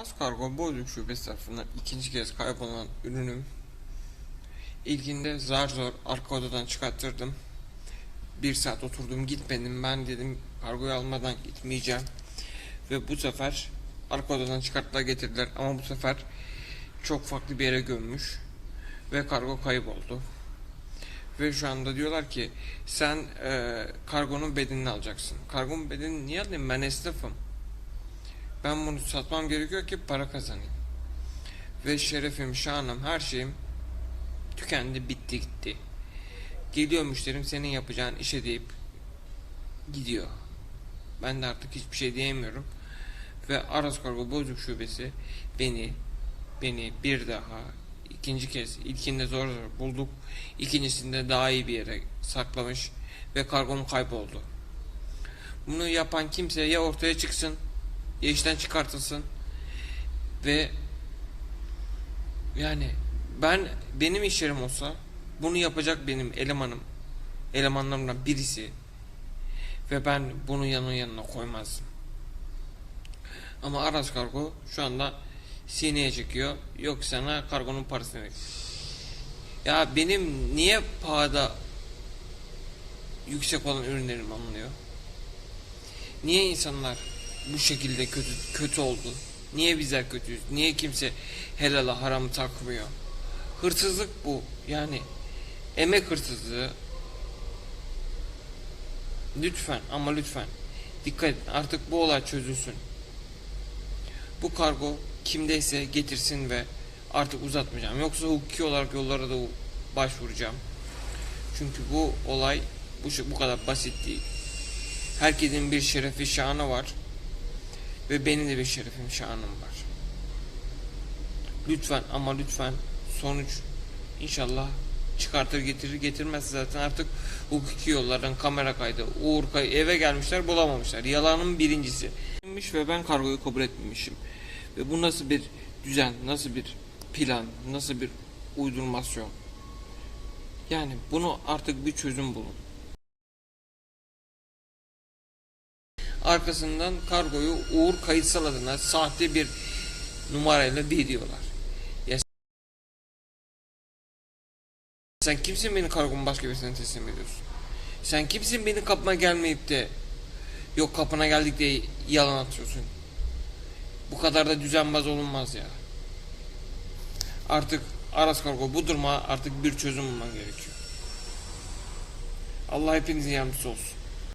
Az Kargo Bozuk Şubesi tarafından ikinci kez kaybolan ürünüm. İlkinde zar zor arka odadan çıkarttırdım. Bir saat oturdum gitmedim. Ben dedim kargoyu almadan gitmeyeceğim. Ve bu sefer arka odadan çıkarttılar getirdiler. Ama bu sefer çok farklı bir yere gömmüş. Ve kargo kayboldu. Ve şu anda diyorlar ki sen e, kargonun bedenini alacaksın. Kargonun bedenini niye alayım ben esnafım. Ben bunu satmam gerekiyor ki para kazanayım. Ve şerefim, şanım, her şeyim tükendi, bitti gitti. Geliyor müşterim senin yapacağın işe deyip gidiyor. Ben de artık hiçbir şey diyemiyorum. Ve Aras Kargo Bozuk Şubesi beni beni bir daha ikinci kez ilkinde zor zor bulduk. İkincisinde daha iyi bir yere saklamış ve kargom kayboldu. Bunu yapan kimse ya ortaya çıksın işten çıkartılsın ve yani ben benim iş yerim olsa bunu yapacak benim elemanım elemanlarımdan birisi ve ben bunu yanına yanına koymazdım. Ama Aras Kargo şu anda sineye çekiyor. Yok sana kargonun parasını. Ya benim niye pahada yüksek olan ürünlerim alınıyor? Niye insanlar bu şekilde kötü kötü oldu? Niye bizler kötüyüz? Niye kimse helala haramı takmıyor? Hırsızlık bu. Yani emek hırsızlığı. Lütfen ama lütfen dikkat edin. Artık bu olay çözülsün. Bu kargo kimdeyse getirsin ve artık uzatmayacağım. Yoksa hukuki olarak yollara da başvuracağım. Çünkü bu olay bu, şu- bu kadar basit değil. Herkesin bir şerefi şanı var. Ve benim de bir şerefim şanım var. Lütfen ama lütfen sonuç inşallah çıkartır getirir getirmez zaten. Artık hukuki yollardan kamera kaydı Uğur kay eve gelmişler bulamamışlar. Yalanın birincisi. Ve ben kargoyu kabul etmemişim. Ve bu nasıl bir düzen nasıl bir plan nasıl bir uydurmasyon? Yani bunu artık bir çözüm bulun arkasından kargoyu Uğur kayıtsal adına sahte bir numarayla veriyorlar. Ya sen kimsin beni kargomu başka birisine teslim ediyorsun? Sen kimsin beni kapıma gelmeyip de yok kapına geldik diye yalan atıyorsun? Bu kadar da düzenbaz olunmaz ya. Artık Aras Kargo bu duruma artık bir çözüm bulman gerekiyor. Allah hepinizin yardımcısı olsun.